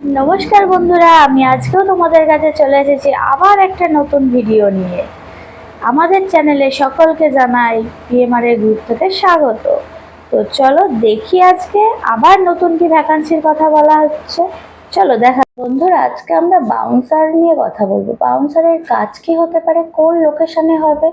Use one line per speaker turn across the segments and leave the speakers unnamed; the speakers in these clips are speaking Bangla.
নমস্কার বন্ধুরা, আমি আজকেও তোমাদের কাছে চলে এসেছি আবার একটা নতুন ভিডিও নিয়ে। আমাদের চ্যানেলে সকলকে জানাই পিএমআর এর গুরুত্বতে স্বাগত। তো চলো দেখি আজকে আবার নতুন কি ভ্যাকান্সির কথা বলা হচ্ছে। চলো দেখা বন্ধুরা, আজকে আমরা বাউন্সার নিয়ে কথা বলব। বাউন্সারের কাজ কি হতে পারে? কোন লোকেশনে হবে?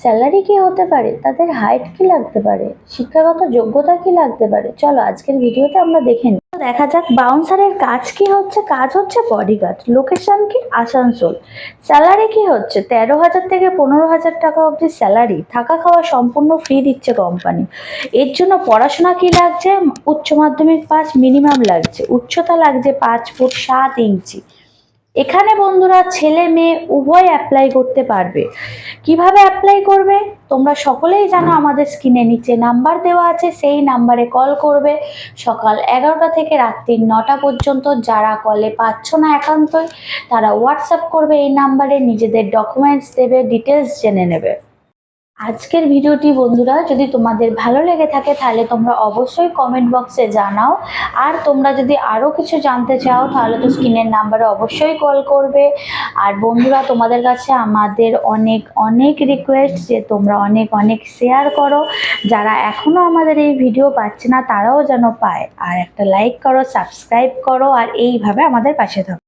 স্যালারি কি হতে পারে? তাদের হাইট কি লাগতে পারে? শিক্ষাগত যোগ্যতা কি লাগতে পারে? চলো আজকের ভিডিওতে আমরা দেখে নিই দেখা যাক, বাউন্সারের কাজ কি হচ্ছে? কাজ হচ্ছে বডিগার্ড লোকেশন কি? আসানসোল। স্যালারি কি হচ্ছে? তেরো হাজার থেকে পনেরো হাজার টাকা অবধি স্যালারি থাকা খাওয়া সম্পূর্ণ ফ্রি দিচ্ছে কোম্পানি এর জন্য পড়াশোনা কি লাগছে? উচ্চ মাধ্যমিক পাস মিনিমাম লাগছে। উচ্চতা লাগছে পাঁচ ফুট সাত ইঞ্চি। এখানে বন্ধুরা ছেলে মেয়ে উভয় অ্যাপ্লাই করতে পারবে। কীভাবে অ্যাপ্লাই করবে? তোমরা সকলেই জানো আমাদের স্ক্রিনে নিচে নাম্বার দেওয়া আছে, সেই নাম্বারে কল করবে। সকাল এগারোটা থেকে রাত্রি নটা পর্যন্ত যারা কলে পাচ্ছ না একান্তই, তারা হোয়াটসঅ্যাপ করবে এই নাম্বারে নিজেদের ডকুমেন্টস দেবে ডিটেলস জেনে নেবে। আজকের ভিডিওটি বন্ধুরা, যদি তোমাদের ভালো লেগে থাকে তাহলে তোমরা অবশ্যই কমেন্ট বক্সে জানাও। আর তোমরা যদি আরও কিছু জানতে চাও, তাহলে তো স্ক্রিনের নাম্বারে অবশ্যই কল করবে। আর বন্ধুরা, তোমাদের কাছে আমাদের অনেক অনেক রিকোয়েস্ট যে তোমরা অনেক অনেক শেয়ার করো। যারা এখনও আমাদের এই ভিডিও পাচ্ছে না, তারাও যেন পায়। আর একটা লাইক করো সাবস্ক্রাইব করো, আর এইভাবে আমাদের পাশে থাকো।